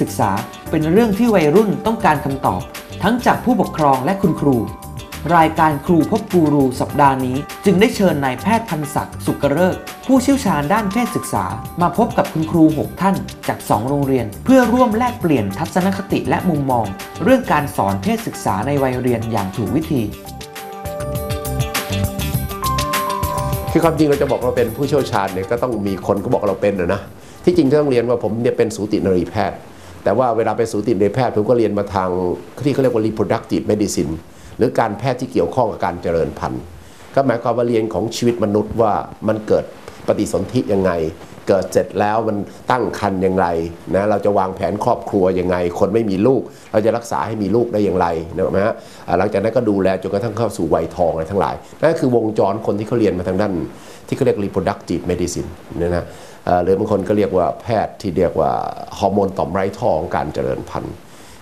ศึกษาเป็นเรื่องที่วัยรุ่นต้องการคำตอบ ทั้งจากผู้ปกครองและคุณครู รายการครูพบกูรูสัปดาห์นี้ จึงได้เชิญนายแพทย์พันศักดิ์สุกเริกผู้เชี่ยวชาญด้านเพศศึกษา มาพบกับคุณครู 6 ท่านจาก 2 โรงเรียน เพื่อร่วมแลกเปลี่ยนทัศนคติและมุมมอง เรื่องการสอนเพศศึกษาในวัยเรียนอย่างถูกวิธีคือความจริงเราจะบอกเราเป็นผู้เชี่ยวชาญเนี่ยก็ต้องมีคนก็บอกเราเป็นนะนะที่จริงต้องเรียนว่าผมเนี่ยเป็นสูตินรีแพทย์ แต่ว่าเวลาเป็นสูตินรีแพทย์ผมก็เรียนมาทางที่เขาเรียกว่า reproductive medicine หรือการแพทย์ที่เกี่ยวข้องกับการเจริญพันธุ์ ก็หมายความว่าเรียนของชีวิตมนุษย์ว่ามันเกิดปฏิสนธิยังไง เกิดเสร็จแล้วมันตั้งครรภ์ย่างไรนะเราจะวางแผนครอบครัวยังไง คนไม่มีลูก เราจะรักษาให้มีลูกได้อย่างไรนะฮะอ่าหลังจากนั้นก็ดูแลจนกระทั่งเข้าสู่วัยทองอะไรทั้งหลายนั่นคือวงจรคนที่เขาเรียนมาทางด้านที่เขาเรียก reproductive medicine เนี่ยนะ หรือบางคนก็เรียกว่าแพทย์ที่เรียกว่าฮอร์โมนต่อมไร้ท่อของการเจริญพันธุ์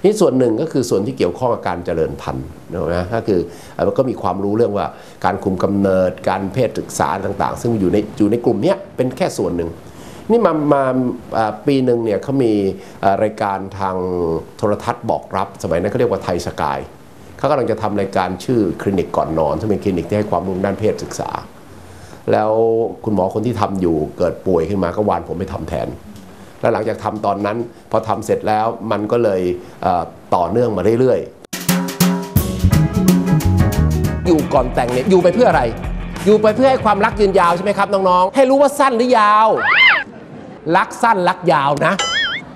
นี่ส่วนหนึ่งก็คือส่วนที่เกี่ยวข้องกับการเจริญพันธุ์นะก็คือเอ่อก็มีความรู้เรื่องว่าการคุมกำเนิดการเพศศึกษาต่างๆ ซึ่งอยู่ในอยู่ในกลุ่มนี้เป็นแค่ส่วนหนึ่ง นี่มามาปีหนึ่งเนี่ยเขามีรายการทางโทรทัศน์บอกรับ สมัยนั้นเขาเรียกว่าไทยสกายเขากำลังจะทำรายการชื่อคลินิกก่อนนอนซึ่งเป็นคลินิกที่ให้ความรู้ด้านเพศศึกษา แล้วคุณหมอคนที่ทำอยู่เกิดป่วยขึ้นมาก็วานผมไปทำแทน แล้วหลังจากทำตอนนั้นพอทำเสร็จแล้วมันก็เลยต่อเนื่องมาเรื่อยๆ อยู่ก่อนแต่งเนี่ยอยู่ไปเพื่ออะไร อยู่ไปเพื่อให้ความรักยืนยาวใช่ไหมครับน้องๆ ให้รู้ว่าสั้นหรือยาว รักสั้นรักยาวนะ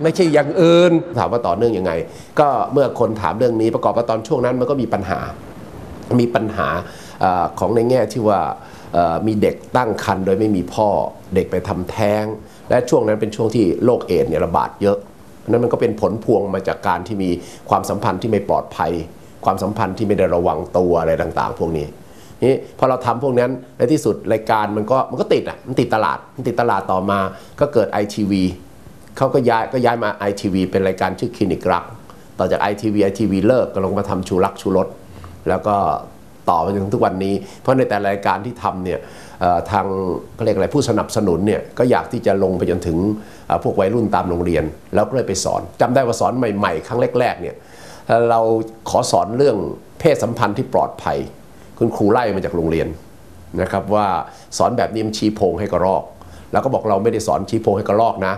ไม่ใช่อย่างอื่น ถามว่าต่อเนื่องยังไง ก็เมื่อคนถามเรื่องนี้ประกอบกับตอนช่วงนั้นมันก็มีปัญหา มีปัญหาอของในแง่ที่ว่า มีเด็กตั้งครรภ์โดยไม่มีพ่อเด็กไปทำแท้ง และช่วงนั้นเป็นช่วงที่โรคเอดส์เนี่ยระบาดเยอะเพราะนั้นมันก็เป็นผลพวงมาจากการที่มีความสัมพันธ์ที่ไม่ปลอดภัย ความสัมพันธ์ที่ไม่ได้ระวังตัวอะไรต่าง ๆ พวกนี้นี่พอเราทำพวกนั้นในที่สุดรายการมันก็มันก็ติดอะมันติดตลาดมันติดตลาดต่อมาก็เกิด ITV เขาก็ย้ายก็ย้ายมา ITV เป็นรายการชื่อคลินิกรัก ต่อจาก ITV ITV เลิกก็ลงมาทำชูรักชูรสแล้วก็ ต่อมาจนถึงทุกวันนี้ เพราะในแต่ละรายการที่ทำเนี่ยทางเขาเรียกอะไรผู้สนับสนุนเนี่ยก็อยากที่จะลงไปจนถึงพวกวัยรุ่นตามโรงเรียน แล้วก็เลยไปสอนจำได้ว่าสอนใหม่ๆ ครั้งแรกๆเนี่ยเราขอสอนเรื่องเพศสัมพันธ์ที่ปลอดภัย คุณครูไล่มาจากโรงเรียนนะครับว่าสอนแบบนี้มันชี้โพงให้กระรอก แล้วก็บอกเราไม่ได้สอนชี้โพงให้กระรอกนะ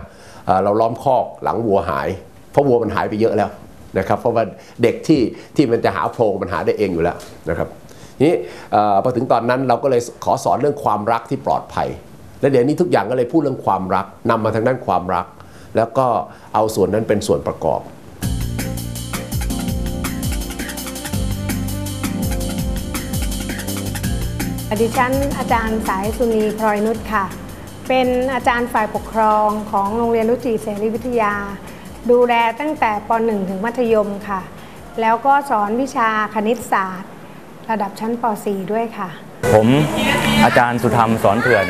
เราล้อมคอกหลังวัวหาย เพราะวัวมันหายไปเยอะแล้วนะครับเพราะว่าเด็กที่ที่มันจะหาโพรงมันหาได้เองอยู่แล้วนะครับ นี้พอถึงตอนนั้นเราก็เลยขอสอนเรื่องความรักที่ปลอดภัย และเดี๋ยวนี้ทุกอย่างก็เลยพูดเรื่องความรักนำมาทางด้านความรัก แล้วก็เอาส่วนนั้นเป็นส่วนประกอบดิฉันอาจารย์สายสุนีพลอยนุชค่ะ เป็นอาจารย์ฝ่ายปกครองของโรงเรียนรุจิเสรีวิทยา ดูแลตั้งแต่ป .1 ถึงมัธยมค่ะ แล้วก็สอนวิชาคณิตศาสตร์ ระดับชั้นป .4 ด้วยค่ะ ผมอาจารย์สุธรรมสอนเถื่อน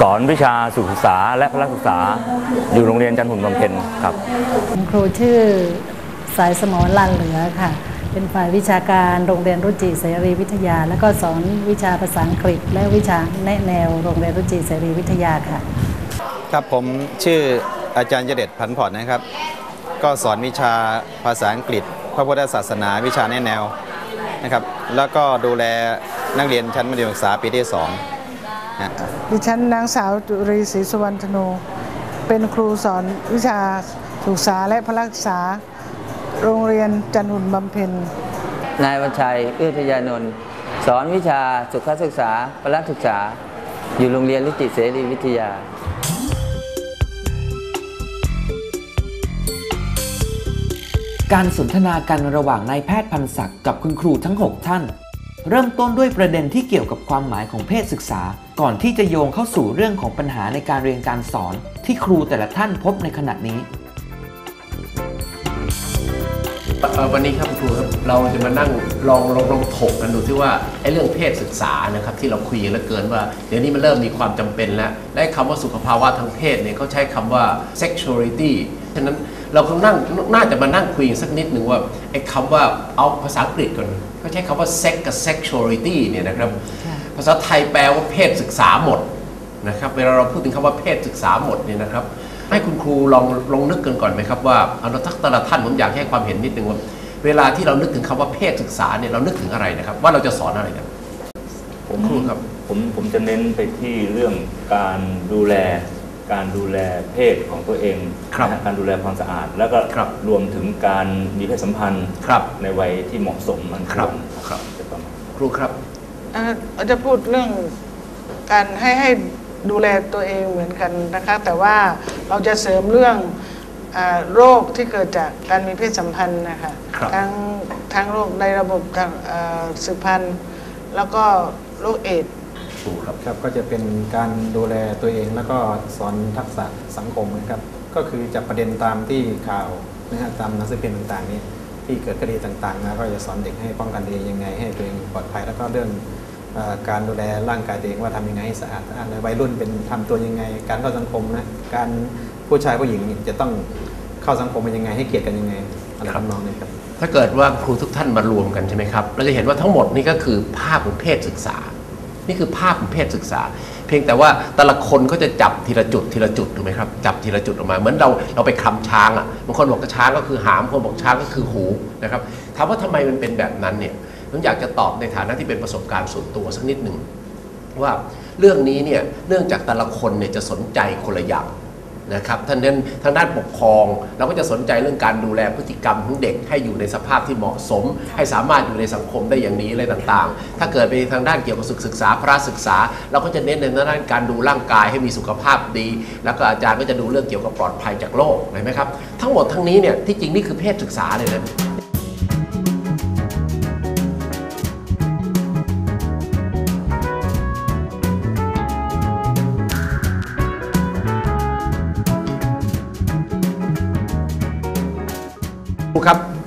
สอนวิชาสุขศึกษาและพละศึกษา อยู่โรงเรียนจันทร์หุ่นบำเพ็ญครับคุณครูชื่อสายสมรลันเหลือค่ะ เป็นฝ่ายวิชาการโรงเรียนรุจิเสรีวิทยา แล้วก็สอนวิชาภาษาอังกฤษ และวิชาแนะแนวโรงเรียนรุจิเสรีวิทยาค่ะ ครับผมชื่ออาจารย์เจเด็ดพันผ่อนนะครับ ก็สอนวิชาภาษาอังกฤษ พระพุทธศาสนา วิชาแนแนว นะครับ แล้วก็ดูแลนักเรียนชั้นมัธยมศึกษาปีที่สองนะดิฉันนางสาวจุรีศรีสุวรรณธนู เป็นครูสอนวิชาศึกษาและพละศึกษา โรงเรียนจันทร์หุ่นบำเพ็ญ นายวันชัยเอื้อทยานนท์สอนวิชาสุขศึกษาพละศึกษา อยู่โรงเรียนลิจิเสรีวิทยา การสนทนากันระหว่างนายแพทย์พันศักดิ์กับคุณครูทั้ง 6 ท่าน เริ่มต้นด้วยประเด็นที่เกี่ยวกับความหมายของเพศศึกษา ก่อนที่จะโยงเข้าสู่เรื่องของปัญหาในการเรียนการสอน ที่ครูแต่ละท่านพบในขณะนี้เอ่อวันนี้ครับครูครับเราจะมานั่งลองลองลองถกกันดูที่ว่าไอ้เรื่องเพศศึกษานะครับที่เราคุยกันแล้วเกินว่า เดี๋ยวนี้มันเริ่มมีความจำเป็นแล้วและไอ้คำว่าสุขภาวะทางเพศเนี่ยเขาใช้คำว่า sexuality ฉะนั้น เราคงนั่งน่าจะมานั่งคุยกันสักนิดหนึ่งว่าไอ้คำว่าเอาภาษาอังกฤษก่อนเขาใช้คำว่า sex กับ sexuality เนี่ยนะครับ ภาษาไทยแปลว่าเพศศึกษาหมดนะครับเวลาเราพูดถึงคำว่าเพศศึกษาหมดเนี่ยนะครับ ให้คุณครูลองลองนึกกันก่อนไหมครับว่าเอาละทักแต่ละท่านผมอยากให้ความเห็นนิดนึงว่าเวลาที่เรานึกถึงคำว่าเพศศึกษาเนี่ยเรานึกถึงอะไรนะครับ ว่าเราจะสอนอะไรกันผมครูครับผมผมจะเน้นไปที่เรื่องการดูแล การดูแลเพศของตัวเองครับนะฮะการดูแลความสะอาด แล้วก็ครับรวมถึงการมีเพศสัมพันธ์ครับในวัยที่เหมาะสมมันครับวครับจะประมาณครูครับ อ่าเราจะพูดเรื่องการให้ให้ดูแลตัวเองเหมือนกันนะคะ แต่ว่าเราจะเสริมเรื่องอาโรคที่เกิดจากการมีเพศสัมพันธ์นะคะครับ ทั้งทั้งโรคในระบบทางเอ่อสืบพันธุ์ แล้วก็โรคเอดส์ค รูครับครับก็จะเป็นการดูแลตัวเองแล้วก็สอนทักษะสังคมนะครับ ก็คือจับประเด็นตามที่ข่าวนะฮะตามหนังสือพิมพ์ต่างๆนี้ที่เกิดคดีต่างๆนะก็จะสอนเด็กให้ป้องกันตัวเองยังไง ให้ตัวเองปลอดภัยแล้วก็เรื่องเออการดูแลร่างกายตัวเองว่าทำยังไงให้สะอาดสะอาดในวัยรุ่นเป็นทำตัวยังไง การเข้าสังคมนะการผู้ชายผู้หญิงนี่จะต้องเข้าสังคมเป็นยังไง ให้เกียรติกันยังไงอะไรครับทำนองนี้ครับถ้าเกิดว่าครูทุกท่านมารวมกันใช่ไหมครับเราจะเห็นว่าทั้งหมดนี่ก็คือภาพของเพศศึกษา นี่คือภาพของเพศศึกษา เพียงแต่ว่าแต่ละคนก็จะจับทีละจุดทีละจุดถูกไหมครับจับทีละจุดออกมา เหมือนเราเราไปคลำช้างอะบางคนบอกช้างก็คือหามบางคนบอกช้างก็คือหูนะครับถามว่าทำไมมันเป็นแบบนั้นเนี่ยผมอยากจะตอบในฐานะที่เป็นประสบการณ์ส่วนตัวสักนิดหนึ่งว่าเรื่องนี้เนี่ยเนื่องจากแต่ละคนเนี่ยจะสนใจคนละอย่าง นะครับท่านนั้นทางด้านปกครอง เราก็จะสนใจเรื่องการดูแลพฤติกรรมของเด็กให้อยู่ในสภาพที่เหมาะสม ให้สามารถอยู่ในสังคมได้อย่างนี้อะไรต่างๆ ถ้าเกิดไปทางด้านเกี่ยวกับศึกษาพระศึกษา เราก็จะเน้นในด้านการดูร่างกายให้มีสุขภาพดี แล้วก็อาจารย์ก็จะดูเรื่องเกี่ยวกับปลอดภัยจากโรคเห็นไหมครับทั้งหมดทั้งนี้เนี่ยที่จริงนี่คือเพศศึกษาเลยนะ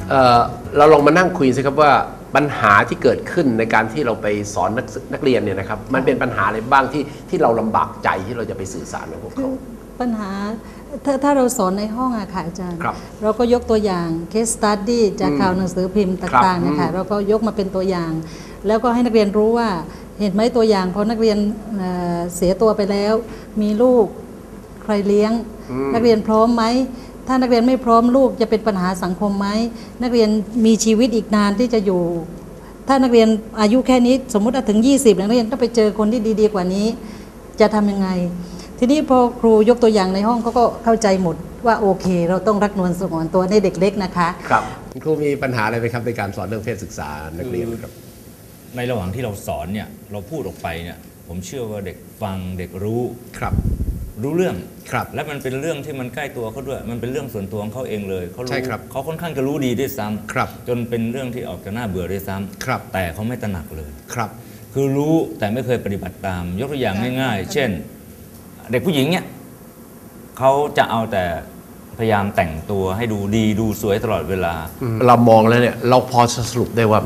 เอ่อเราลองมานั่งคุยสิครับว่าปัญหาที่เกิดขึ้นในการที่เราไปสอนนักศึกนักเรียนเนี่ยนะครับมันเป็นปัญหาอะไรบ้างที่ที่เราลำบากใจที่เราจะไปสื่อสารกับพวกคืเขาอปัญหาถ้าถ้าเราสอนในห้องอะค่ะอาจารย์ ครับเราก็ยกตัวอย่าง case study จากอืมข่าวหนังสือพิมพ์ต่างๆนะคะอืมเราก็ยกมาเป็นตัวอย่าง แล้วก็ให้นักเรียนรู้ว่าเห็นไหมตัวอย่างพอนักเรียนเอ่อเสียตัวไปแล้ว มีลูกใครเลี้ยง นักเรียนพร้อมไหม ถ้านักเรียนไม่พร้อมลูกจะเป็นปัญหาสังคมไหมนักเรียนมีชีวิตอีกนานที่จะอยู่ ถ้านักเรียนอายุแค่นี้สมมุติว่าถึง 20นักเรียนต้องไปเจอคนที่ดี ๆ กว่านี้ จะทำยังไง ทีนี้พอครูยกตัวอย่างในห้องเขาก็เข้าใจหมดว่าโอเค เราต้องรักนวลสงวนตัวในเด็กเล็กนะคะครับคุณครูมีปัญหาอะไรไหมครับในการสอนเรื่องเพศศึกษานักเรียนครับ ในระหว่างที่เราสอนเนี่ยเราพูดออกไปเนี่ยผมเชื่อว่าเด็กฟังเด็กรู้ครับ รู้เรื่องครับ และมันเป็นเรื่องที่มันใกล้ตัวเขาด้วย มันเป็นเรื่องส่วนตัวของเขาเองเลยเขาใช่ครับเขาค่อนข้างจะรู้ดีด้วยซ้ำครับ จนเป็นเรื่องที่ออกจะน่าเบื่อด้วยซ้ำครับ แต่เขาไม่ตระหนักเลยครับ คือรู้แต่ไม่เคยปฏิบัติตาม ยกตัวอย่างง่าย ๆ เช่น เด็กผู้หญิงเนี่ยเขาจะเอาแต่พยายามแต่งตัวให้ดูดีดูสวยตลอดเวลา เรามองแล้วเนี่ยเราพอจะสรุปได้ว่า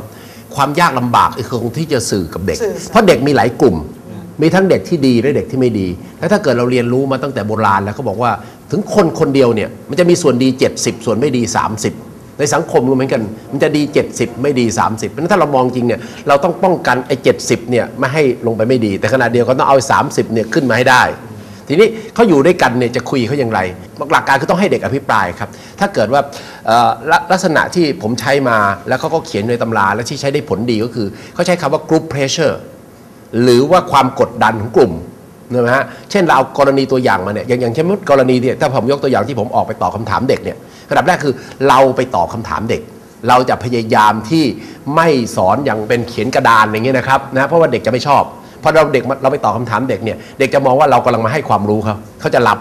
ความยากลำบากคือคงที่จะสื่อกับเด็กสื่อสารเพราะเด็กมีหลายกลุ่ม มีทั้งเด็กที่ดีและเด็กที่ไม่ดี แล้วถ้าเกิดเราเรียนรู้มาตั้งแต่โบราณแล้วเขาบอกว่าถึงคนคนเดียวเนี่ยมันจะมีส่วนดี 70 ส่วนไม่ดี 30 ในสังคมก็เหมือนกัน มันจะดี 70 ไม่ดี 30เพราะฉะนั้นถ้าเรามองจริงเนี่ยเราต้องป้องกันไอ้70เนี่ยไม่ให้ลงไปไม่ดี แต่ขณะเดียวกันต้องเอาไอ้30เนี่ยขึ้นมาให้ได้ ทีนี้เขาอยู่ด้วยกันเนี่ยจะคุยเขาอย่างไรหลักการคือต้องให้เด็กอภิปรายครับถ้าเกิดว่าลลักษณะที่ผมใช้มาแล้วเขาก็เขียนในตำราและที่ใช้ได้ผลดีก็คือเขาใช้คำว่า group pressure หรือว่าความกดดันของกลุ่มนะฮะเช่นเราเอากรณีตัวอย่างมาเนี่ยอย่างอย่างเช่นกรณีเนี่ยถ้าผมยกตัวอย่างที่ผมออกไปตอบคำถามเด็กเนี่ยระดับแรกคือเราไปตอบคำถามเด็ก เราจะพยายามที่ไม่สอนอย่างเป็นเขียนกระดานอย่างเงี้ยนะครับนะเพราะว่าเด็กจะไม่ชอบพอเราเด็กเราไปตอบคำถามเด็กเนี่ยเด็กจะมองว่าเรากำลังมาให้ความรู้เขาเขาจะรับ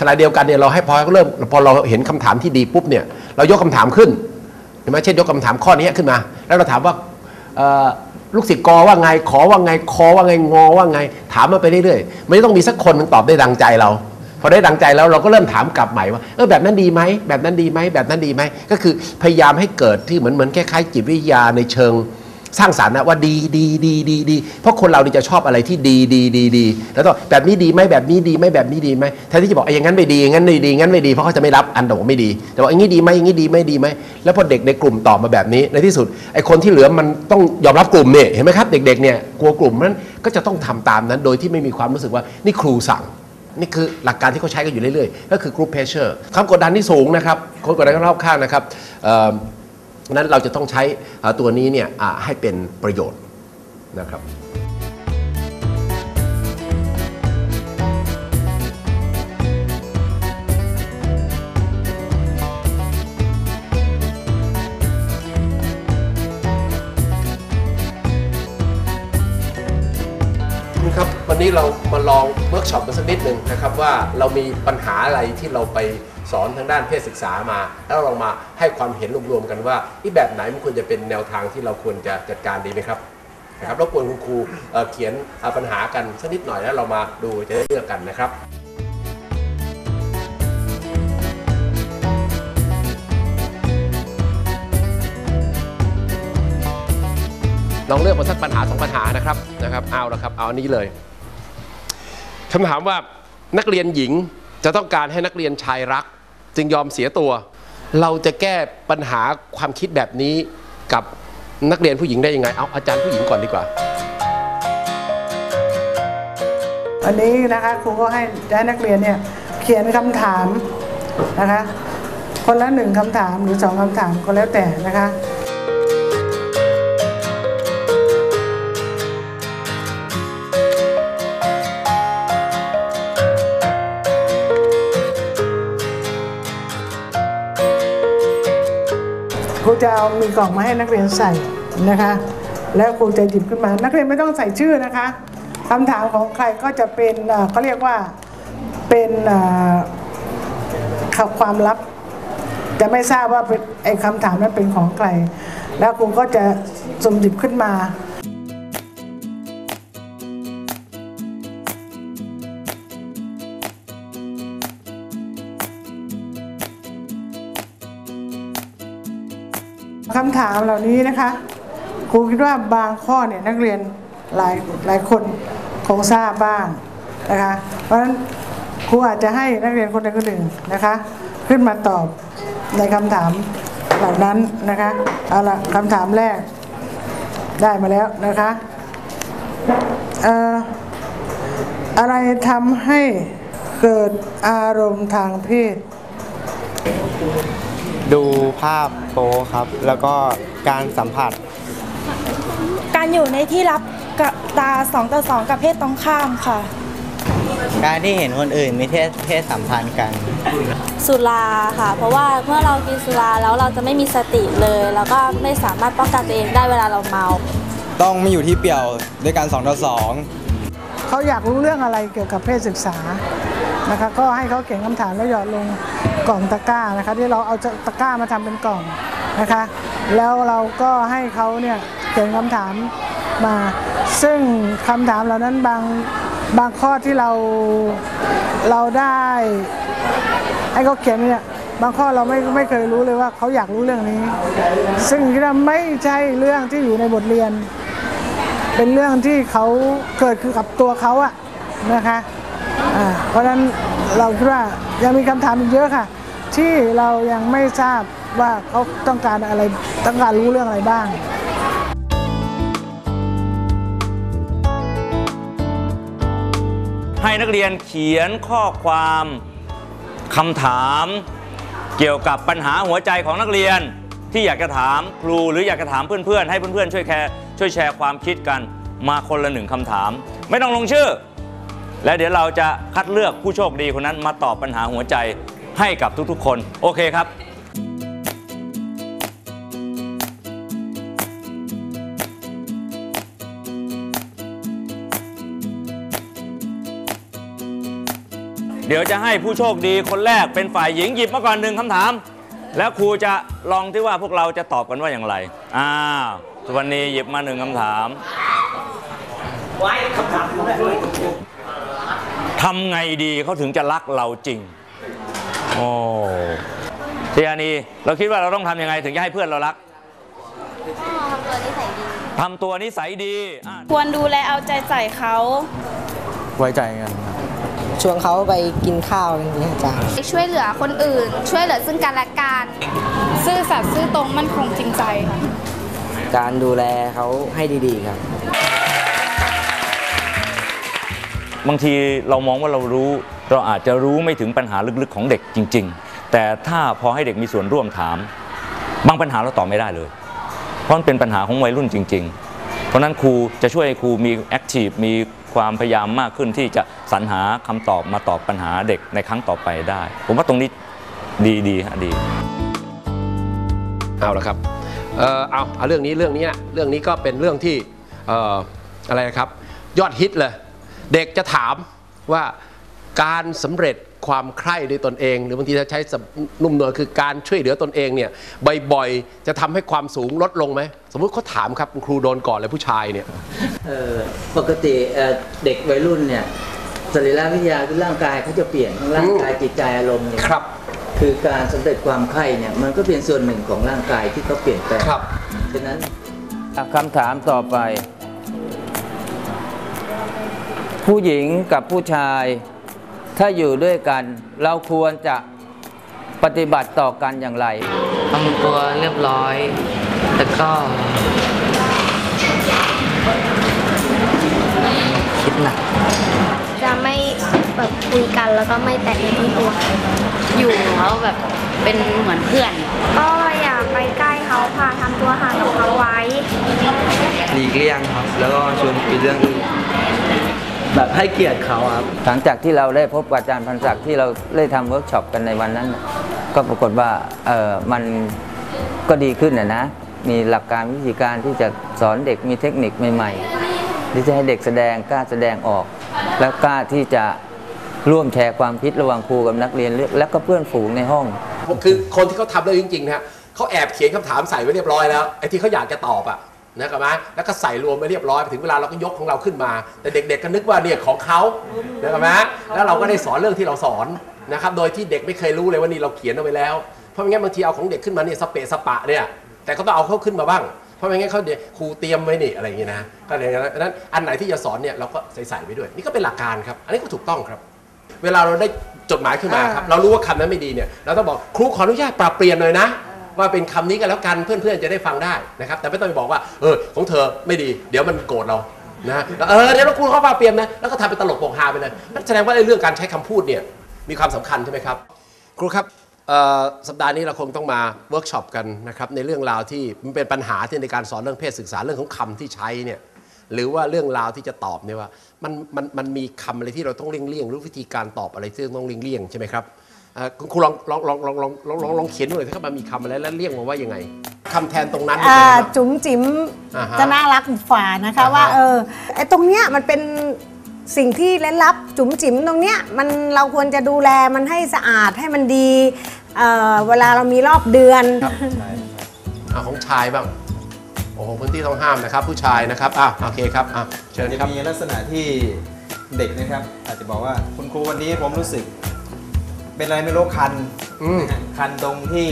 ขณะเดียวกันเนี่ยเราให้พอเขาเริ่มพอเราเห็นคำถามที่ดีปุ๊บเนี่ยเรายกคำถามขึ้นเห็นไหมเช่นยกคำถามข้อนี้ขึ้นมา แล้วเราถามว่า ลูกศิษย์กอว่าไงขอว่าไงคอว่าไงงอว่าไง ถามมาไปเรื่อยๆไม่ต้องมีสักคนหนึงตอบได้ดังใจเราพอได้ดังใจแล้วเราก็เริ่มถามกลับใหม่ว่าเออแบบนั้นดีไหมแบบนั้นดีไหมแบบนั้นดีไหมก็คือพยายามให้เกิดที่เหมือนเหมือนคล้ายๆจิตวิทยาในเชิง สร้างสรรค์นะว่าดีดีดีดีดีเพราะคนเรานี่จะชอบอะไรที่ดีดีดีดีแล้วก็แบบนี้ดีไหมแบบนี้ดีไหมแบบนี้ดีไหมแทนที่จะบอกไอ้อย่างนั้นไม่ดีย่างนั้นไม่ดีย่างนั้นไม่ดีเพราะเขาจะไม่รับอันบอกไม่ดี แต่บอกอย่างนี้ดีไหมอย่างนี้ดีไหมดีไหมแล้วพอเด็กในกลุ่มตอบมาแบบนี้ในที่สุดไอ้คนที่เหลือมันต้องยอมรับกลุ่มเนี่ยเห็นไหมครับ เด็กๆเนี่ยกลัวกลุ่มนั้นก็จะต้องทำตามนั้น โดยที่ไม่มีความรู้สึกว่านี่ครูสั่งนี่คือหลักการที่เขาใช้กันอยู่เรื่อยๆ ก็คือ group pressure ความกดดันที่สูงนะครับความกดดันรอบข้างนะครับ นั้นเราจะต้องใช้ตัวนี้เนี่ยให้เป็นประโยชน์นะครับ นี้เรามาลองเวิร์กช็อปกันสักนิดหนึ่งนะครับว่าเรามีปัญหาอะไรที่เราไปสอนทางด้านเพศศึกษามา แล้วเรามาให้ความเห็นรวมๆกันว่าที่แบบไหนมันควรจะเป็นแนวทางที่เราควรจะจัดการดีไหมครับนะครับรบกวนคุณครูเขียนปัญหากันสักนิดหน่อยแล้วเรามาดูจะได้เลือกกันนะครับลองเลือกมาสักปัญหาสองปัญหานะครับนะครับเอาละครับเอาอันนี้เลย คำถามว่านักเรียนหญิงจะต้องการให้นักเรียนชายรัก จึงยอมเสียตัว เราจะแก้ปัญหาความคิดแบบนี้กับนักเรียนผู้หญิงได้ยังไง เอาอาจารย์ผู้หญิงก่อนดีกว่า อันนี้นะคะครูก็ให้ให้นักเรียนเนี่ยเขียนคำถามนะคะ คนละหนึ่งคำถามหรือสองคำถามก็แล้วแต่นะคะ จะเอามีกล่องมาให้นักเรียนใส่นะคะ แล้วครูจะหยิบขึ้นมา นักเรียนไม่ต้องใส่ชื่อนะคะคำถามของใครก็จะเป็นเอ่อเขาเรียกว่าเป็นข่าวความลับ จะไม่ทราบว่าไอ้คำถามนั้นเป็นของใคร แล้วครูก็จะสุ่มหยิบขึ้นมา คำถามเหล่านี้นะคะครูคิดว่าบางข้อเนี่ยนักเรียนหลายหลายคนคงทราบบ้างนะคะเพราะฉะนั้นครูอาจจะให้นักเรียนคนใดคนหนึ่งนะคะ ขึ้นมาตอบในคำถามเหล่านั้นนะคะเอาละคำถามแรกได้มาแล้วนะคะเอ่ออะไรทำให้เกิดอารมณ์ทางเพศ ดูภาพโป๊ครับ แล้วก็การสัมผัส การอยู่ในที่รับกับตาสองต่อสองกับเพศตรงข้ามค่ะ การที่เห็นคนอื่นมีเพศเพศสัมพันธ์กัน สุราค่ะ เพราะว่าเมื่อเรากินสุราแล้วเราจะไม่มีสติเลย แล้วก็ไม่สามารถป้องกันตัวเองได้เวลาเราเมา ต้องไม่อยู่ที่เปี่ยวด้วยการ2ต่อเขาอยากรู้เรื่องอะไรเกี่ยวกับเพศศึกษานะคะก็ให้เขาเขียนคำถามแล้วหยอดลง กล่องตะกร้านะคะ ที่เราเอาตะกร้ามาทำเป็นกล่องนะคะ แล้วเราก็ให้เขาเนี่ยเขียนคำถามมา ซึ่งคำถามเหล่านั้นบางบางข้อที่เราเราได้ให้เขาเขียนเนี่ยบางข้อเราไม่ไม่เคยรู้เลยว่าเขาอยากรู้เรื่องนี้ ซึ่งคิดว่าไม่ใช่เรื่องที่อยู่ในบทเรียน เป็นเรื่องที่เขาเกิดขึ้นกับตัวเขาอะนะคะ เพราะฉะนั้นเราคิดว่ายังมีคำถามอีกเยอะค่ะ ที่เรายังไม่ทราบว่าเขาต้องการอะไรต้องการรู้เรื่องอะไรบ้างให้นักเรียนเขียนข้อความคำถามเกี่ยวกับปัญหาหัวใจของนักเรียนที่อยากจะถามครูหรืออยากจะถามเพื่อนๆ ให้เพื่อนๆ ช่วยแคร์ช่วยแชร์ความคิดกันมาคนละหนึ่งคำถาม ไม่ต้องลงชื่อ และเดี๋ยวเราจะคัดเลือกผู้โชคดีคนนั้นมาตอบปัญหาหัวใจให้กับทุกๆ คน โอเคครับ เดี๋ยวจะให้ผู้โชคดีคนแรกเป็นฝ่ายหญิงหยิบมาก่อนหนึ่งคำถาม แล้วครูจะลองที่ว่าพวกเราจะตอบกันว่าอย่างไร อ้าวสุวรรณีหยิบมาหนึ่งคำถาม ทำไงดีเขาถึงจะรักเราจริงโอ้ทีอานีเราคิดว่าเราต้องทำยังไงถึงจะให้เพื่อนเรารักทำตัวนิสัยดีทำตัวนิสัยดีอะควรดูแลเอาใจใส่เขาไว้ใจกันครับชวนเขาไปกินข้าวอะไรอย่างเงี้ยอาจารย์ช่วยเหลือคนอื่น ช่วยเหลือซึ่งกันและกันซื่อสัตย์ซื่อตรงมั่นคงจริงใจค่ะการดูแลเขาให้ดีๆครับ บางทีเรามองว่าเรารู้ เราอาจจะรู้ไม่ถึงปัญหาลึกๆของเด็กจริง ๆ แต่ถ้าพอให้เด็กมีส่วนร่วมถาม บางปัญหาเราตอบไม่ได้เลย เพราะมันเป็นปัญหาของวัยรุ่นจริง ๆ เพราะนั้นครูจะช่วยครูมีแอคทีฟมีความพยายามมากขึ้นที่จะสรรหาคำตอบมาตอบปัญหาเด็กในครั้งต่อไปได้ ผมว่าตรงนี้ดีดีฮะดี เอาละครับเออเอาเอาเรื่องนี้เรื่องนี้เรื่องนี้ก็เป็นเรื่องที่เอออะไรนะครับ ยอดฮิตเลย เด็กจะถามว่าการสำเร็จความใคร่ด้วยตนเอง หรือบางทีจะใช้สำนุ่มนวลคือการช่วยเหลือตนเองเนี่ยบ่อยๆจะทำให้ความสูงลดลงไหมสมมุติเขาถามครับคุณครูโดนก่อนเลยผู้ชายเนี่ยเอ่อปกติเอ่อเด็กวัยรุ่นเนี่ยสรีรวิทยาคือร่างกายเขาจะเปลี่ยนทั้งร่างกายจิตใจอารมณ์เนี่ยครับ คือการสำเร็จความใคร่เนี่ยมันก็เป็นส่วนหนึ่งของร่างกายที่เขาเปลี่ยนแปลงครับฉะนั้นอะคำถามต่อไป ผู้หญิงกับผู้ชาย ถ้าอยู่ด้วยกัน เราควรจะปฏิบัติต่อกันอย่างไรทำตัวเรียบร้อย แล้วก็ คิดหนักจะไม่แบบคุยกันแล้วก็ไม่แตะเนื้อต้องตัว อยู่แล้วแบบเป็นเหมือนเพื่อน ก็อย่าไปใกล้เขาค่ะทำตัวห่างกับเขาไว้ หลีกเลี่ยงครับ แล้วก็ชวนคุยเรื่องอื่น แบบให้เกียรติเขาครับ หลังจากที่เราได้พบกับอาจารย์พันศักดิ์ที่เราได้ทำเวิร์กช็อปกันในวันนั้นน่ะก็ปรากฏว่าเออมันก็ดีขึ้นนะนะ มีหลักการวิธีการที่จะสอนเด็กมีเทคนิคใหม่ๆที่จะให้เด็กแสดงกล้าแสดงออก แล้วกล้าที่จะร่วมแชร์ความคิดระหว่างครูกับนักเรียนแล้วก็เพื่อนฝูงในห้อง คือคนที่เขาทำได้จริงๆนะฮะเขาแอบเขียนคำถามใส่ไว้เรียบร้อยแล้วไอ้ที่เขาอยากจะตอบอะ นะครับไหมแล้วก็ใส่รวมไปเรียบร้อยถึงเวลาเราก็ยกของเราขึ้นมา แต่เด็กๆก็นึกว่าเนี่ยของเขานะครับไหมแล้วเราก็ได้สอนเรื่องที่เราสอนนะครับโดยที่เด็กไม่เคยรู้เลยว่านี่เราเขียนเอาไว้แล้วเพราะไม่งั้นบางทีเอาของเด็กขึ้นมาเนี่ยสเปะสปะเนี่ยแต่ก็ต้องเอาเขาขึ้นมาบ้างเพราะไม่งั้นเขาเดี๋ยวครูเตรียมไว้นี่อะไรอย่างงี้นะก็เลยนั้นอันไหนที่จะสอนเนี่ยเราก็ใส่ใส่ไว้ด้วย นี่ก็เป็นหลักการครับ อันนี้ก็ถูกต้องครับ เวลาเราได้จดหมายขึ้นมาครับเรารู้ว่าคำนั้นไม่ดีเนี่ยเราต้องบอกครูขออนุญาตปรับเปลี่ยนหน่อยนะ ว่าเป็นคำนี้กันแล้วกันเพื่อนๆจะได้ฟังได้นะครับ แต่ไม่ต้องไปบอกว่าเออของเธอไม่ดี เดี๋ยวมันโกรธเรานะเออเดี๋ยวเราครูเขาปรับเปลี่ยนนะแล้วก็ทำเป็นตลกโปกฮาไปเลยนั่นแสดงว่าเรื่องการใช้คำพูดเนี่ยมีความสำคัญใช่ไหมครับครูครับสัปดาห์นี้เราคงต้องมาเวิร์กช็อปกันนะครับในเรื่องราวที่มันเป็นปัญหาที่ในการสอนเรื่องเพศศึกษาเรื่องของคำที่ใช้เนี่ยหรือว่าเรื่องราวที่จะตอบเนี่ยว่ามันมันมันมีคำอะไรที่เราต้องเลี่ยงเลี่ยงหรือวิธีการตอบอะไรที่ต้องเลี่ยงเลี่ยงใช่ไหมครับ คุณครูลองลองลองลองลองลองลองลองเขียนดูหน่อยถ้ามันมีคำอะไรแล้วเลี่ยงมาว่ายังไงคำแทนตรงนั้นเนี่ยอ่าเป็นไงครับจุ๋มจิ๋มอ่าฮะจะน่ารักฝ่านะคะอ่าฮะ ว่าเออไอ้ตรงเนี้ยมันเป็นสิ่งที่เล่นลับจุ๋มจิ๋มตรงเนี้ยมันเราควรจะดูแลมันให้สะอาดให้มันดีเอ่อเวลาเรามีรอบเดือนอะของชายบ้างโอ้โหพื้นที่ต้องห้ามนะครับ ผู้ชายนะครับอะโอเคครับอะเชิญจะครับ มีลักษณะที่เด็กนะครับ อาจจะบอกว่าคุณครูวันนี้ผมรู้สึก เป็นอะไรไม่รู้คันนะฮะคันตรงที่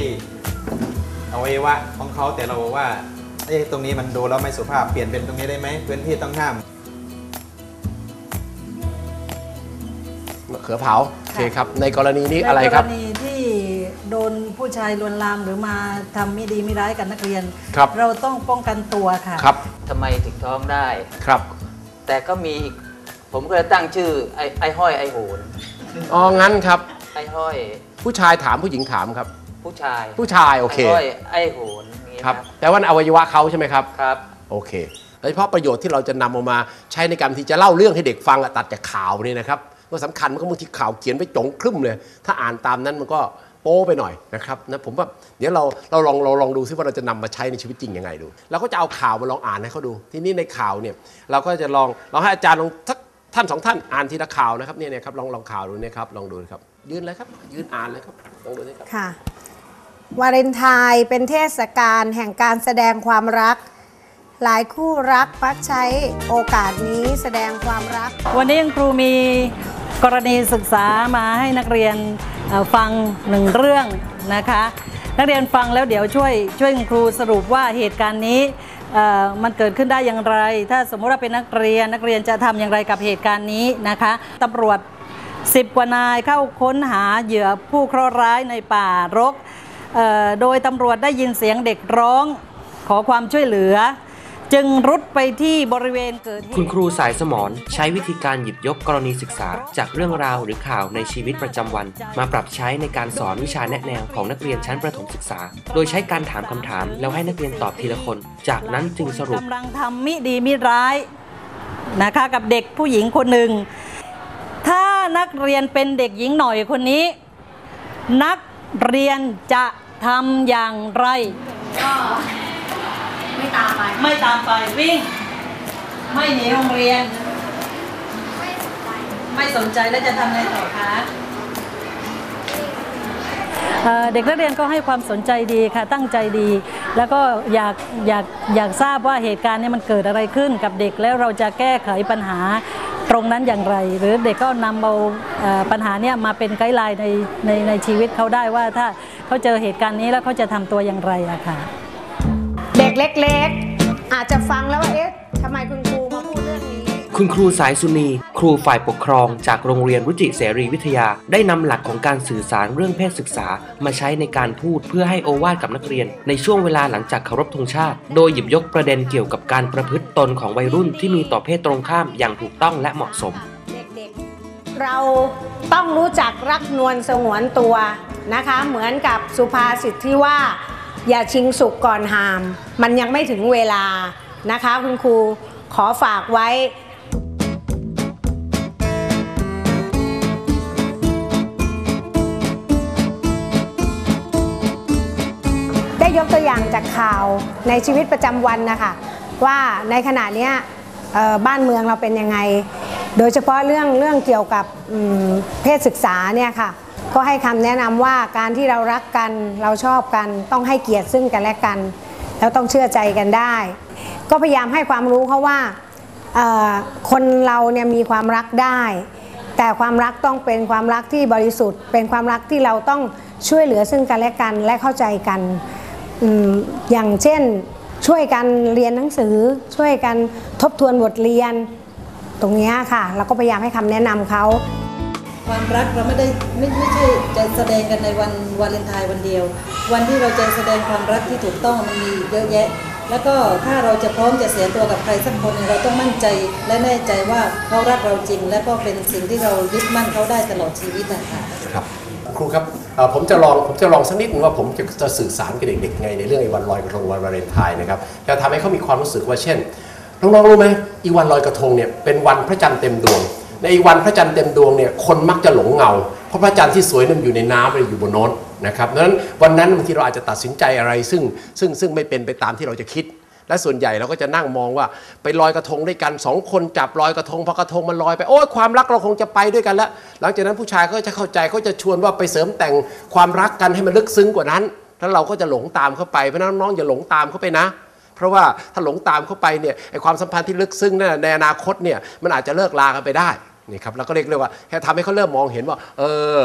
อวัยวะของเขาแต่เราบอกว่าเอ๊ะตรงนี้มันดูแล้วไม่สุภาพเปลี่ยนเป็นตรงนี้ได้ไหมพื้นที่ต้องห้าม มะเขือเผาโอเคครับ ในกรณีนี้อะไรครับ ในกรณีที่โดนผู้ชายลวนลามหรือมาทำไม่ดีไม่ร้ายกับนักเรียน ครับเราต้องป้องกันตัวค่ะ ครับทำไมถึงท้องได้ ครับแต่ก็มีอีก ผมก็เลยตั้งชื่อไอ้ไอ้ห้อยไอ้โหน อ๋องั้นครับ ไอ้ห้อย ผู้ชายถามผู้หญิงถามครับ ผู้ชายผู้ชายโอเคไอ้ห้อยไอ้โหนอย่างงี้ครับ แต่ว่าอวัยวะเขาใช่ไหมครับ ครับ โอเคโดยเฉพาะประโยชน์ที่เราจะนำออกมาใช้ในการที่จะเล่าเรื่องให้เด็กฟังอะตัดจากข่าวนี่นะครับก็สำคัญมันก็บางทีข่าวเขียนไปจงครึ่มเลย ถ้าอ่านตามนั้นมันก็โป้ไปหน่อยนะครับนะผมว่าเดี๋ยวเราเราลองเราลองดูซิว่าเราจะนำมาใช้ในชีวิตจริงยังไงดูเราก็จะเอาข่าวมาลองอ่านให้เขาดู ทีนี้ในข่าวเนี่ยเราก็จะลองลองให้อาจารย์ลองทักท่านสองท่านอ่านทีละข่าวนะครับเนี่ยนะครับลองลองข่าวดูเนะครับลองดูนะครับ ยืนเลยครับ ยืนอ่านเลยครับลองดูนะครับ ค่ะ วาเลนไทน์เป็นเทศกาลแห่งการแสดงความรัก หลายคู่รักมักใช้โอกาสนี้แสดงความรัก วันนี้คุณครูมีกรณีศึกษามาให้นักเรียนเอ่อฟังหนึ่งเรื่องนะคะ นักเรียนฟังแล้วเดี๋ยวช่วยช่วยคุณครูสรุปว่าเหตุการณ์นี้เอ่อมันเกิดขึ้นได้อย่างไร ถ้าสมมุติว่าเป็นนักเรียนนักเรียนจะทำอย่างไรกับเหตุการณ์นี้นะคะตำรวจ 10กว่านายเข้าค้นหาเหยื่อผู้เคราะห์ร้ายในป่ารกเอ่อโดยตำรวจได้ยินเสียงเด็กร้องขอความช่วยเหลือ จึงรุดไปที่บริเวณเกิดเหตุคุณครูสายสมรใช้วิธีการหยิบยกกรณีศึกษา จากเรื่องราวหรือข่าวในชีวิตประจำวัน มาปรับใช้ในการสอนวิชาแนะแนวของนักเรียนชั้นประถมศึกษา โดยใช้การถามคำถาม แล้วให้นักเรียนตอบทีละคน จากนั้นจึงสรุปกำลังทำมิดีมิร้ายนะคะกับเด็กผู้หญิงคนหนึ่งถ้า นักเรียนเป็นเด็กหญิงหน่อยคนนี้ นักเรียนจะทำอย่างไรก็ไม่ตามไป ไม่ตามไปวิ่ง ไม่หนีโรงเรียน ไม่สนใจแล้วจะทำอะไรต่อคะเอ่อเด็กนักเรียนก็ให้ความสนใจดีค่ะตั้งใจดี แล้วก็อยากอยากอยากทราบว่าเหตุการณ์นี้มันเกิดอะไรขึ้นกับเด็กแล้วเราจะแก้ไขปัญหา ตรงนั้นอย่างไร หรือเด็กก็นำเอาปัญหาเนี้มาเป็นไกด์ไลน์ในในในชีวิตเขาได้ว่าถ้าเขาเจอเหตุการณ์นี้แล้วเขาจะทำตัวอย่างไรอะค่ะ เด็กเล็กๆ อาจจะฟังแล้วว่าเอ๊ะทำไมคุณ คุณครูสายสุนี ครูฝ่ายปกครองจากโรงเรียนรุจิเสรีวิทยา ได้นำหลักของการสื่อสารเรื่องเพศศึกษา มาใช้ในการพูดเพื่อให้โอวาทกับนักเรียน ในช่วงเวลาหลังจากเคารพธงชาติ โดยหยิบยกประเด็นเกี่ยวกับการประพฤติตนของวัยรุ่นที่มีต่อเพศตรงข้ามอย่างถูกต้องและเหมาะสมเราต้องรู้จักรักนวลสงวนตัวนะคะ เหมือนกับสุภาษิตที่ว่า อย่าชิงสุกก่อนหาม มันยังไม่ถึงเวลานะคะ คุณครูขอฝากไว้ กตัวอย่างจากข่าวในชีวิตประจำวันนะคะว่าในขณะนี้บ้านเมืองเราเป็นยังไง โดยเฉพาะเรื่องเรื่องเกี่ยวกับเพศศึกษาเนี่ยค่ะก็ให้คำแนะนำว่าการที่เรารักกันเราชอบกันต้องให้เกียรติซึ่งกันและกัน แล้วต้องเชื่อใจกันได้ ก็พยายามให้ความรู้เขาว่าคนเราเนี่ยมีความรักได้ แต่ความรักต้องเป็นความรักที่บริสุทธิ์ เป็นความรักที่เราต้องช่วยเหลือซึ่งกันและกันและเข้าใจกัน อืมอย่างเช่นช่วยกันเรียนหนังสือ ช่วยกันทบทวนบทเรียน ตรงเนี้ยค่ะ เราก็พยายามให้คำแนะนำเขาความรักเราไม่ได้ไม่ไม่ใช่จะแสดงกันในวันวาเลนไทน์วันเดียว วันที่เราจะแสดงความรักที่ถูกต้องมันมีเยอะแยะ แล้วก็ถ้าเราจะพร้อมจะเสียตัวกับใครสักคนหนึ่งเราต้องมั่นใจและแน่ใจว่าเขารักเราจริง และก็เป็นสิ่งที่เรายึดมั่นเขาได้ตลอดชีวิตนะคะครับ ครูครับผมจะลองผมจะลองสักนิดนึงว่าผมจะจะสื่อสารกับเด็กๆไงในเรื่องไอ้วันลอยกระทงวันวาเลนไทน์นะครับจะทำให้เขามีความรู้สึกว่าเช่นน้องๆรู้ไหมอีวันลอยกระทงเนี่ยเป็นวันพระจันทร์เต็มดวง ในอีวันพระจันทร์เต็มดวงเนี่ยคนมักจะหลงเงา เพราะพระจันทร์ที่สวยนั้นอยู่ในน้ำเลยอยู่บนโน้นนะครับดังนั้นวันนั้นบางทีเราอาจจะตัดสินใจอะไรซึ่งซึ่งซึ่งไม่เป็นไปตามที่เราจะคิด และส่วนใหญ่เราก็จะนั่งมองว่าไปลอยกระทงด้วยกันสองคนจับลอยกระทงพอกระทงมันลอยไปโอ้ยความรักเราคงจะไปด้วยกันแล้ว หลังจากนั้นผู้ชายก็จะเข้าใจเขาจะชวนว่าไปเสริมแต่งความรักกันให้มันลึกซึ้งกว่านั้น แล้วเราก็จะหลงตามเข้าไปเพราะนั้นน้องๆอย่าหลงตามเข้าไปนะ เพราะว่าถ้าหลงตามเข้าไปเนี่ยไอความสัมพันธ์ที่ลึกซึ้งนั่นนะในอนาคตเนี่ยมันอาจจะเลิกลากันไปได้นี่ครับแล้วก็เรียกเรียกว่าแค่ทำให้เขาเริ่มมองเห็นว่า เออ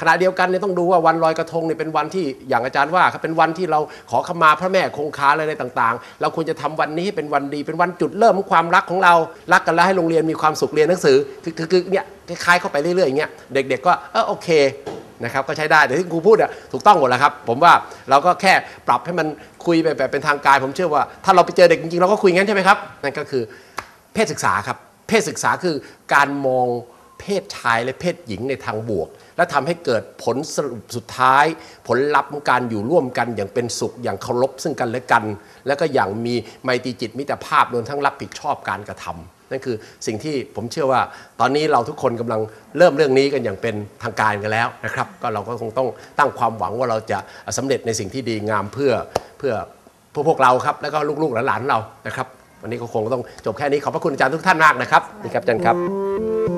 ขณะเดียวกันเนี่ยต้องดูว่าวันลอยกระทงเนี่ยเป็นวันที่อย่างอาจารย์ว่าครับเป็นวันที่เราขอขมาพระแม่คงคาอะไรต่างๆ เราควรจะทำวันนี้ให้เป็นวันดี เป็นวันจุดเริ่มของความรักของเรารักกันแล้วให้โรงเรียนมีความสุขเรียนหนังสือคือคือเนี่ยคล้ายๆเข้าไปเรื่อยๆอย่างเงี้ยเด็ก ๆ ก็เออโอเคนะครับก็ใช้ได้แต่ที่ครูพูดอะถูกต้องหมดแล้วครับ ผมว่าเราก็แค่ปรับให้มันคุยแบบแบบเป็นทางการผมเชื่อว่า ถ้าเราไปเจอเด็กจริงๆเราก็คุยงั้นใช่ไหมครับนั่นก็คือเพศศึกษาครับเพศศึกษาคือการมองเพศชายและเพศหญิงในทางบวก และทำให้เกิดผลสรุปสุดท้าย ผลลัพธ์ของการอยู่ร่วมกันอย่างเป็นสุขอย่างเคารพซึ่งกันและกัน แล้วก็อย่างมีไมตรีจิตมิตรภาพรวมทั้งรับผิดชอบการกระทำนั่นคือสิ่งที่ผมเชื่อว่าตอนนี้เราทุกคนกำลังเริ่มเรื่องนี้กันอย่างเป็นทางการกันแล้วนะครับ ก็เราก็คงต้องตั้งความหวังว่าเราจะสำเร็จในสิ่งที่ดีงามเพื่อเพื่อพวกพวกเราครับ แล้วก็ลูกๆหลานๆเรานะครับ วันนี้ก็คงต้องจบแค่นี้ขอบพระคุณอาจารย์ทุกท่านมากนะครับนี่ครับอาจารย์ครับ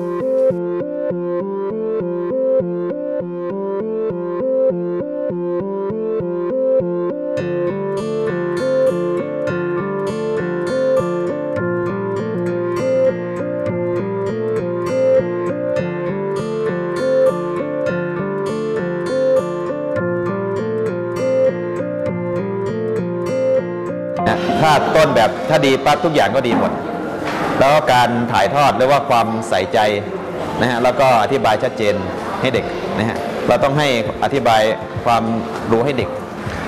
ถ้าต้นแบบถ้าดีปั๊บทุกอย่างก็ดีหมด แล้วก็การถ่ายทอดหรือว่าความใส่ใจนะฮะแล้วก็อธิบายชัดเจนให้เด็กนะฮะเราต้องให้อธิบายความรู้ให้เด็ก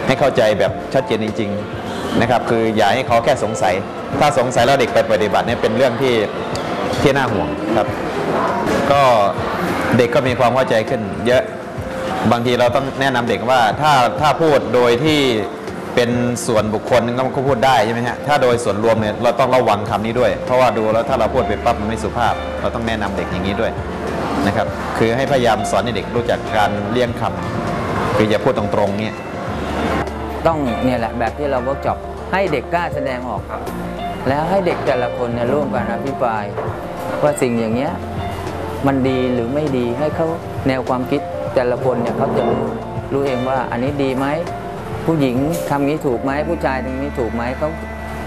ให้เข้าใจแบบชัดเจนจริง ๆนะครับ คืออย่าให้เขาแค่สงสัย ถ้าสงสัยแล้วเด็กไปปฏิบัติเนี่ยเป็นเรื่องที่ที่น่าห่วงครับ ก็เด็กก็มีความเข้าใจขึ้น เยอะบางทีเราต้องแนะนำเด็กว่าถ้าถ้าพูดโดยที่ เป็นส่วนบุคคลก็พูดได้ใช่ไหมฮะถ้าโดยส่วนรวมเนี่ยเราต้องระวังคำนี้ด้วย เพราะว่าดูแล้วถ้าเราพูดไปปั๊บมันไม่สุภาพ เราต้องแนะนำเด็กอย่างนี้ด้วยนะครับคือให้พยายามสอนให้เด็กรู้จักการเลี่ยงคำคืออย่าพูดตรงๆเนี่ยต้องเนี่ยแหละแบบที่เราเวิร์กช็อปให้เด็กกล้าแสดงออกครับ แล้วให้เด็กแต่ละคนเนี่ยร่วมกันอภิปรายว่าสิ่งอย่างเงี้ยมันดีหรือไม่ดีให้เขาแนวความคิดแต่ละคนเนี่ยเขาจะรู้รู้เองว่าอันนี้ดีไหม ผู้หญิงทำนี้ถูกไหมผู้ชายทำนี้ถูกไหมเขา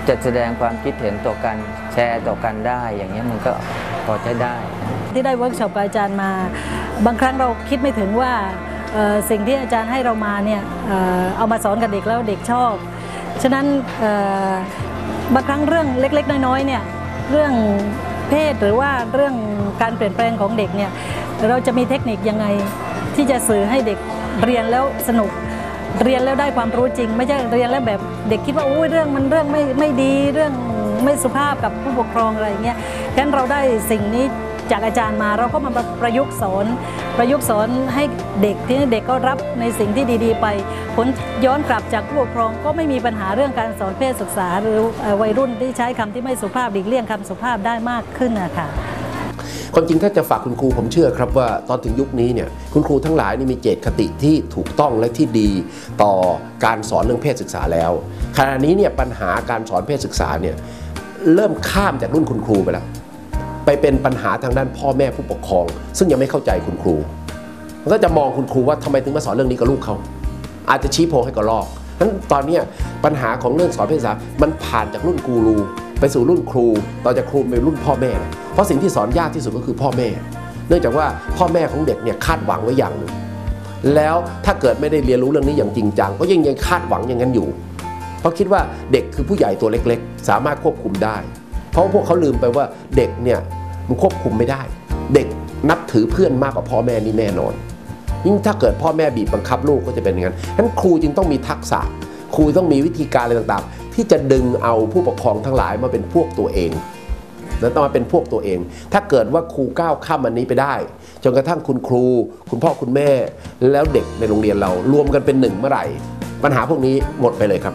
จะแสดงความคิดเห็นต่อกันแชร์ต่อกันได้ อย่างเงี้ยมันก็พอใช้ได้ ที่ได้เวิร์กช็อปกับอาจารย์มา บางครั้งเราคิดไม่ถึงว่าสิ่งที่อาจารย์ให้เรามาเนี่ยเอามาสอนกับเด็กแล้วเด็กชอบ ฉะนั้นบางครั้งเรื่องเล็ก ๆ น้อยๆเนี่ยเรื่องเพศหรือว่าเรื่องการเปลี่ยนแปลงของเด็กเนี่ยเราจะมีเทคนิคยังไงที่จะสื่อให้เด็กเรียนแล้วสนุก เรียนแล้วได้ความรู้จริง ไม่ใช่เรียนแล้วแบบเด็กคิดว่าโอ้ยเรื่องมันเรื่องไม่ไม่ดีเรื่องไม่สุภาพกับผู้ปกครองอะไรเงี้ยฉะนั้นเราได้สิ่งนี้จากอาจารย์มาเราก็มาประยุกต์สอนประยุกต์สอนให้เด็กที่เด็กก็รับในสิ่งที่ดี ๆ ไป ผลย้อนกลับจากผู้ปกครองก็ไม่มีปัญหาเรื่องการสอนเพศศึกษา หรือวัยรุ่นที่ใช้คำที่ไม่สุภาพหลีกเลี่ยงคำสุภาพได้มากขึ้นนะคะ ความจริงถ้าจะฝากคุณครูผมเชื่อครับว่าตอนถึงยุคนี้เนี่ยคุณครูทั้งหลายนี่มีเจตคติที่ถูกต้องและที่ดีต่อการสอนเรื่องเพศศึกษาแล้ว ขณะนี้เนี่ยปัญหาการสอนเพศศึกษาเนี่ยเริ่มข้ามจากรุ่นคุณครูไปแล้วไปเป็นปัญหาทางด้านพ่อแม่ผู้ปกครอง ซึ่งยังไม่เข้าใจคุณครูมันก็จะมองคุณครูว่าทำไมถึงมาสอนเรื่องนี้กับลูกเขาอาจจะชี้โพงให้กับลอกนั้นตอนนี้ปัญหาของเรื่องสอนเพศศึกษามันผ่านจากรุ่นกูรูไปสู่รุ่นครู ต่อจากครูไปรุ่นพ่อแม่ เพราะสิ่งที่สอนยากที่สุดก็คือพ่อแม่ เนื่องจากว่าพ่อแม่ของเด็กเนี่ยคาดหวังไว้อย่างหนึ่งแล้วถ้าเกิดไม่ได้เรียนรู้เรื่องนี้อย่างจริงจังก็ยังยังคาดหวังอย่างนั้นอยู่ เพราะคิดว่าเด็กคือผู้ใหญ่ตัวเล็กๆ สามารถควบคุมได้ เพราะพวกเขาลืมไปว่าเด็กเนี่ยมันควบคุมไม่ได้ เด็กนับถือเพื่อนมากกว่าพ่อแม่นี่แน่นอน ยิ่งถ้าเกิดพ่อแม่บีบบังคับลูกก็จะเป็นอย่างนั้นฉะนั้นครูจึงต้องมีทักษะ ครูต้องมีวิธีการอะไรต่างๆ ที่จะดึงเอาผู้ปกครองทั้งหลายมาเป็นพวกตัวเอง แล้นต้องมาเป็นพวกตัวเอง ถ้าเกิดว่าครูก้าวข้ามอันนี้ไปได้ จนกระทั่งคุณครู คุณพ่อคุณแม่ แล้วเด็กในโรงเรียนเรารวมกันเป็นหนึ่งเมื่อไหร่ ปัญหาพวกนี้หมดไปเลยครับ